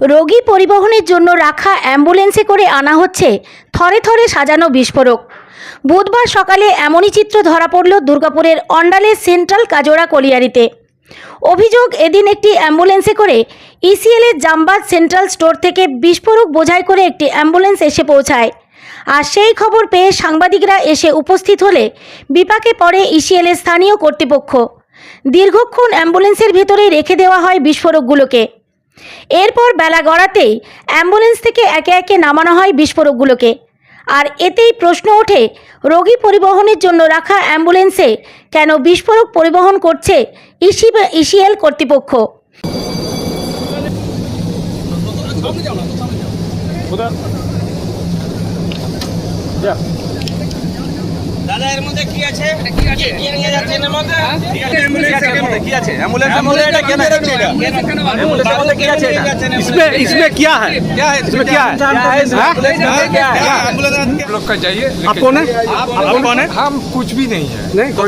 রোগী পরিবহনের জন্য রাখা অ্যাম্বুলেন্সে করে আনা হচ্ছে থরে থরে সাজানো বিস্ফোরক। বুধবার সকালে এমনই চিত্র ধরা পড়ল দুর্গাপুরের অন্ডালের সেন্ট্রাল কাজোড়া কলিয়ারিতে। অভিযোগ এদিন একটি অ্যাম্বুলেন্সে করে ইসিএলের জামবাদ সেন্ট্রাল স্টোর থেকে বিস্ফোরক বোঝাই করে একটি অ্যাম্বুলেন্স এসে পৌঁছায়। আর সেই খবর পেয়ে সাংবাদিকরা এসে উপস্থিত হলে বিপাকে পড়ে ইসিএলের স্থানীয় কর্তৃপক্ষ। দীর্ঘক্ষণ অ্যাম্বুলেন্সের ভেতরেই রেখে দেওয়া হয় বিস্ফোরকগুলোকে। এরপর বেলা গড়াতেই অ্যাম্বুলেন্স থেকে একে একে নামানো হয় বিস্ফোরকগুলোকে। আর এতেই প্রশ্ন ওঠে, রোগী পরিবহনের জন্য রাখা অ্যাম্বুলেন্সে কেন বিস্ফোরক পরিবহন করছে ইসি ইসিএল কর্তৃপক্ষ? যা দাদা এর মধ্যে কি আছে কি আছে কি নিয়ে যাচ্ছেন এর মধ্যে অ্যাম্বুলেন্সের মধ্যে কি আছে অ্যাম্বুলেন্সের মধ্যে অ্যাম্বুলেন্সটা কেন হচ্ছে এটা অ্যাম্বুলেন্সের মধ্যে কি আছে এটা इसमें इसमें क्या है क्या है इसमें क्या है हाँ? क्या है लोग का जाइए आप कौन है आप कौन है हम कुछ भी नहीं है नहीं तो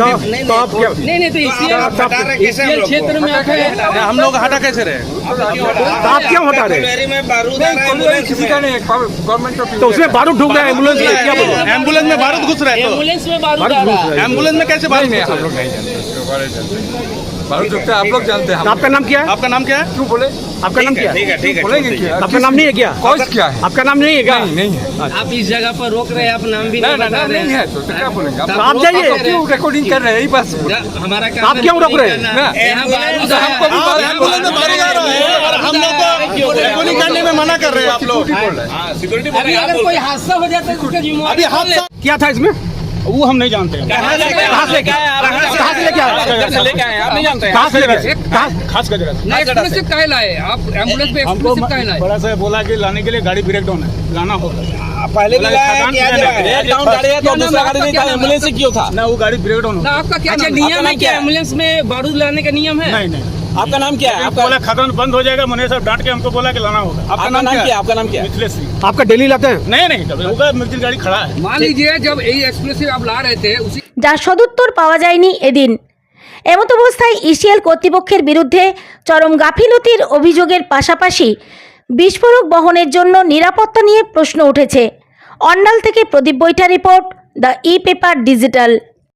तो आप क्या नहीं नहीं तो इसी कैसे इसी क्षेत्र में आके हम लोग हटा कैसे रहे तो आप क्यों हटा रहे कचहरी में बारूद आ रहा है एम्बुलेंस किसी का नहीं गवर्नमेंट का तो उसमें बारूद ढूक रहा है एम्बुलेंस में क्या बोलो एम्बुलेंस में बारूद घुस रहा है तो एम्बुलेंस में बारूद आ रहा है। एंबुलेंस में कैसे नहीं बारूद नहीं हम लोग नहीं जानते इसके बारे में जानते बारूद दुखता है आप लोग जानते हैं आपका नाम क्या है? आपका नाम क्या है? क्यों बोले? आपका नाम क्या है? ठीक है बोलेंगे क्या? आपका नाम नहीं है क्या? कॉज क्या है? आपका नाम नहीं है क्या? नहीं नहीं है। आप इस जगह पर रोक रहे हैं आप नाम भी नहीं नहीं बता रहे है। हैं तो तो क्या बोलेंगे? तो आप जाइए। तो क्यों रिकॉर्डिंग कर रहे हैं? यही बस हमारा आप क्यों रोक रहे हैं? तो हमको भी बारूद- एंबुलेंस में बारूद आ रहा है। हम लोग को रिकॉर्डिंग करने में मना कर रहे हैं आप लोग। अगर कोई हादसा हो जाता है तो अभी क्या था इसमें? वो हम नहीं जानते हैं। कहाँ से कहाँ से कहाँ से लेके आए? लेके आए? आप नहीं जानते हैं। कहाँ से लेके आए? खास गजरा नहीं एक्सप्रेसिव काहे लाए? आप एंबुलेंस हमको लाए? बड़ा सा बोला कि लाने के लिए गाड़ी ब्रेक डाउन है। लाना होगा। पहले भी लाया ब्रेक डाउन गाड़ी है तो दूसरा गाड़ी नहीं था एंबुलेंस से क्यों था? ना वो गाड़ी ब्रेक डाउन ना आपका क्या अच्छा, नियम है क्या क्या? एंबुलेंस में बारूद लाने का नियम है? नहीं नहीं। आपका नाम क्या है आपका आपका बोला खदान बंद हो जाएगा मैंने सब डांट के हमको बोला कि लाना होगा आपका नाम क्या है आपका नाम क्या है मिथिलेश सिंह आपका डेली लाते हैं नहीं नहीं तब होगा मिर्ची गाड़ी खड़ा है मान लीजिए जब यही एक्सप्रेसिव आप ला रहे थे उसी যার সদুত্তর পাওয়া যায়নি এদিন এমত অবস্থায় ইসিএল কর্তৃপক্ষের বিরুদ্ধে চরম গাফিলতির অভিযোগের পাশাপাশি বিস্ফোরক বহনের জন্য নিরাপত্তা নিয়ে প্রশ্ন উঠেছে অন্ডাল থেকে Pradip Baitha report the E paper digital